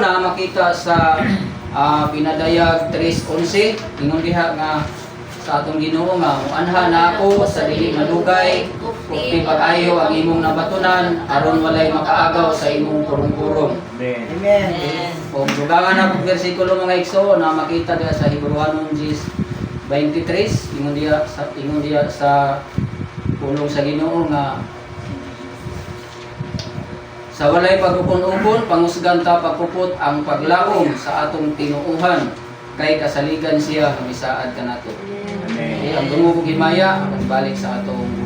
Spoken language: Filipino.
makita sa ah, pinadayag 3.11 ingon diha nga sa atong Ginoo nga muanha na ako sa dili madugay Kung pag-ayo ang imong nabatunan aron walay makaagaw sa imong purong-purong. Amen. Amen. O dugangan na pag bersikulo mga igso na makita diha sa Hebrewanon 23 ingon diha sa ingon diha sa pulong sa Ginoo nga sa walay pagupon-upon pangusgan ta pagpupot ang paglaom sa atong tinuuhan kay kasaligan siya kamisaad kanato. Amen. Okay, ang dungog ug himaya balik sa atong